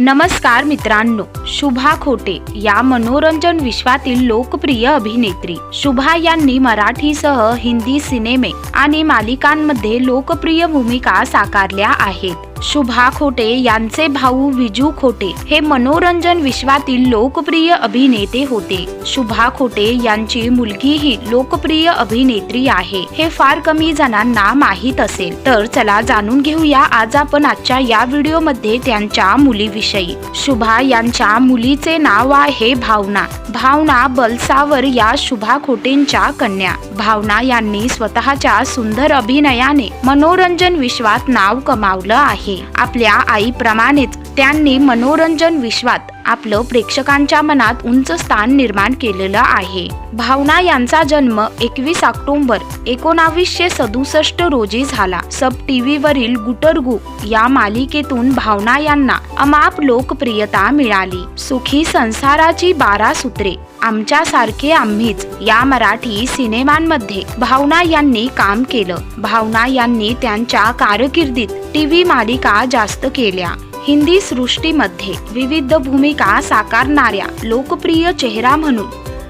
नमस्कार मित्रांनो शुभा खोटे या मनोरंजन विश्वातील लोकप्रिय अभिनेत्री. शुभा यांनी मराठीसह हिंदी सिनेमे आणि मालिकांमध्ये लोकप्रिय भूमिका साकारल्या आहेत. शुभा खोटे यांचे भाऊ विजू खोटे हे मनोरंजन विश्वातील लोकप्रिय अभिनेते होते. शुभा खोटे यांची मुलगीही लोकप्रिय अभिनेत्री आहे. हे फार कमी जणांना माहीत असेल. तर चला जाणून घेऊया आज आपण आजच्या या व्हिडिओमध्ये त्यांच्या मुलीविषयी. शुभा यांच्या मुलीचे नाव आहे भावना. भावना बलसावर या शुभा खोटेंच्या कन्या. भावना यांनी स्वतःच्या सुंदर अभिनयाने मनोरंजन विश्वात नाव कमावलं आहे. आपल्या आईप्रमाणेच त्यांनी मनोरंजन विश्वात आपलं प्रेक्षकांच्या मनात उंच स्थान निर्माण केलेलं आहे. भावना यांचा जन्म एकवीस ऑक्टोबर एकोणावीसशे सदुसष्ट रोजी झाला. सब टीव्ही वरील गुटरगु या मालिकेतून भावना यांना अमाप लोकप्रियता मिळाली. सुखी संसाराची बारा सूत्रे आमच्यासारखे आम्हीच या मराठी सिनेमांमध्ये भावना यांनी काम केलं. भावना यांनी त्यांच्या कारकिर्दीत टी व्ही मालिका जास्त केल्या. हिंदी सृष्टीमध्ये विविध भूमिका साकारणाऱ्या लोकप्रिय चेहरा म्हणून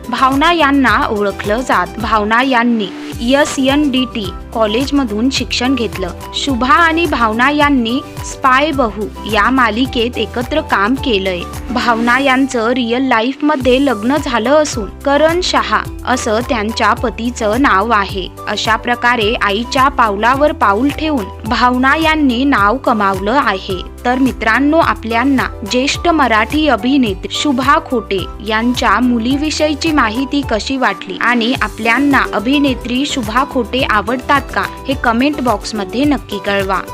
भावना यांना ओळखलं जात. भावना यांनी एस एन डी टी कॉलेजमधून शिक्षण घेतलं. शुभा आणि भावना यांनी स्पाय बहू या मालिकेत एकत्र काम केलंय. भावना यांचं रिअल लाईफमध्ये लग्न झालं असून करण शहा असं त्यांच्या पतीचं नाव आहे. अशा प्रकारे आईच्या पावलावर पाऊल ठेवून भावना यांनी नाव कमावलं आहे. तर मित्रांनो आपल्यांना ज्येष्ठ मराठी अभिनेत्री शुभा खोटे यांच्या मुलीविषयीची माहिती कशी वाटली आणि आपल्यांना अभिनेत्री शुभा खोटे आवडतात का हे कमेंट बॉक्समध्ये नक्की कळवा.